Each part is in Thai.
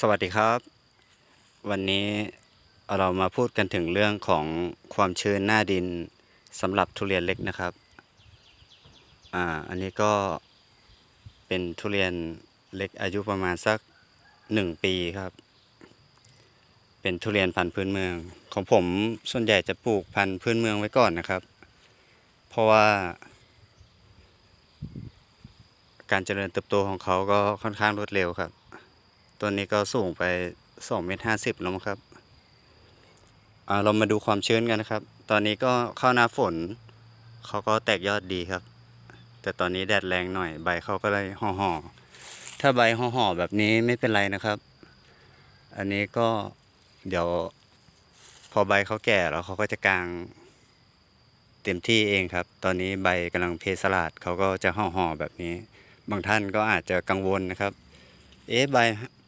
สวัสดีครับ วันนี้เรามาพูดกันถึงเรื่องของความชื้นหน้าดินสำหรับทุเรียนเล็กนะครับอ่าอันนี้ก็เป็นทุเรียนเล็กอายุประมาณสักหนึ่งปีครับ เป็นทุเรียนพันธุ์พื้นเมือง ของผมส่วนใหญ่จะปลูกพันธุ์พื้นเมืองไว้ก่อนนะครับ เพราะว่า การเจริญเติบโตของเขาก็ค่อนข้างรวดเร็วครับ ตัวนี้ก็สูงไป2เมตรห้าสิบแล้วครับเรามาดูความชื้นกันนะครับ ตอนนี้ก็เข้าหน้าฝนเขาก็แตกยอดดีครับ แต่ตอนนี้แดดแรงหน่อยใบเขาก็เลยห่อห่อถ้าใบห่อห่อแบบนี้ไม่เป็นไรนะครับ อันนี้ก็เดี๋ยวพอใบเขาแก่แล้วเขาก็จะกลางเต็มที่เองครับ ตอนนี้ใบกำลังเพสลาดเขาก็จะห่อห่อแบบนี้ บางท่านก็อาจจะกังวลนะครับ เอ๊ะใบ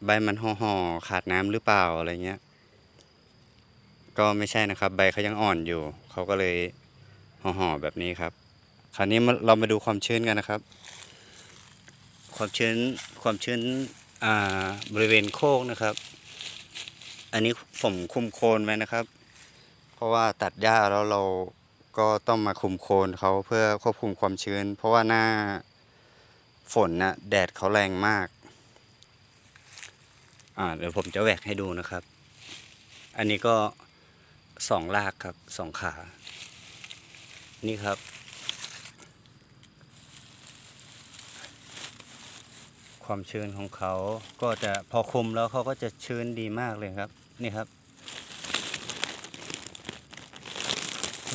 ใบมันห่อห่อๆขาดน้ำหรือเปล่าอะไรเงี้ย ก็ไม่ใช่นะครับ ใบเขายังอ่อนอยู่ เขาก็เลยห่อห่อๆแบบนี้ครับ คราวนี้มาเรามาดูความชื้นกันนะครับ ความชื้นความชื้นอ่าบริเวณโคกนะครับ อันนี้ผมคุมโคนไว้นะครับ เพราะว่าตัดหญ้าแล้วเราก็ต้องมาคุมโคนเขาเพื่อควบคุมความชื้น เพราะว่าหน้าฝนนะแดดเขาแรงมาก อ่าเดี๋ยวผมจะแหวกให้ดูนะครับ อันนี้ก็สองลากครับสองขา นี่ครับ ความชื้นของเขาก็จะพอคุมแล้วเขาก็จะชื้นดีมากเลยครับ นี่ครับ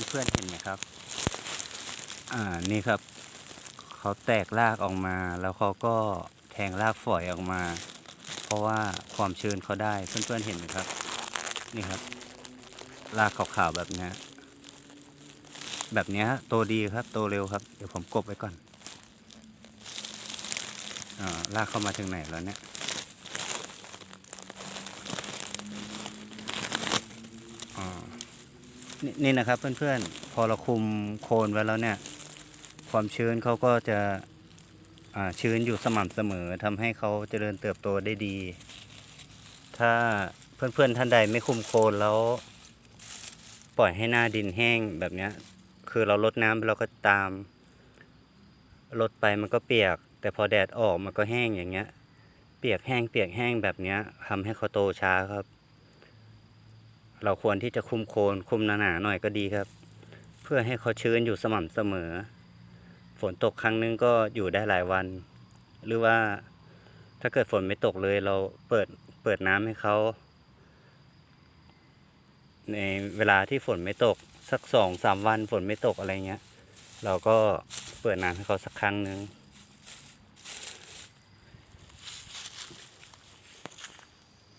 เพื่อนๆเห็นไหมครับ อ่านี่ครับ เขาแตกรากออกมา แล้วเขาก็แทงรากฝอยออกมา เพราะว่าความชื้นเขาได้เพื่อนๆเห็นไหมครับ นี่ครับ รากขาวๆแบบนี้แบบนี้โตดีครับ โตเร็วครับ เดี๋ยวผมกบไว้ก่อนอ่าลากเข้ามาถึงไหนแล้วเนี่ยอ่านี่นี่นะครับเพื่อนๆ พอเราคุมโคนไว้แล้วเนี่ย ความชื้นเขาก็จะ ชื้นอยู่สม่ำเสมอทำให้เขาเจริญเติบโตได้ดี ถ้าเพื่อนๆท่านใดไม่คุมโคนแล้ว ปล่อยให้หน้าดินแห้งแบบเนี้ยคือเราลดน้ำเราก็ตามลดไปมันก็เปียก แต่พอแดดออกมันก็แห้งอย่างเงี้ย เปียกแห้งเปียกแห้งแบบเนี้ยทำให้เขาโตช้าครับ เราควรที่จะคุมโคนคุมหนาๆหน่อยก็ดีครับ เพื่อให้เขาชื้นอยู่สม่ำเสมอ นตกครั้งนึงก็อยู่ได้หลายวัน หรือว่าถ้าเกิดฝนไม่ตกเลยเราเปิดเปิดน้ำให้เขาในเวลาที่ฝนไม่ตกสักสองสามวันฝนไม่ตกอะไรเงี้ย เราก็เปิดน้ำให้เขาสักครั้งหนึ่ง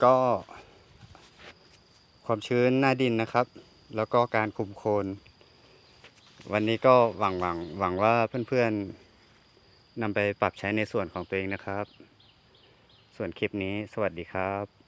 ก็ความชื้นหน้าดินนะครับ แล้วก็การคุมโคน วันนี้ก็หวังหวังหวังว่าเพื่อนๆนำไปปรับใช้ในส่วนของตัวเองนะครับ ส่วนคลิปนี้สวัสดีครับ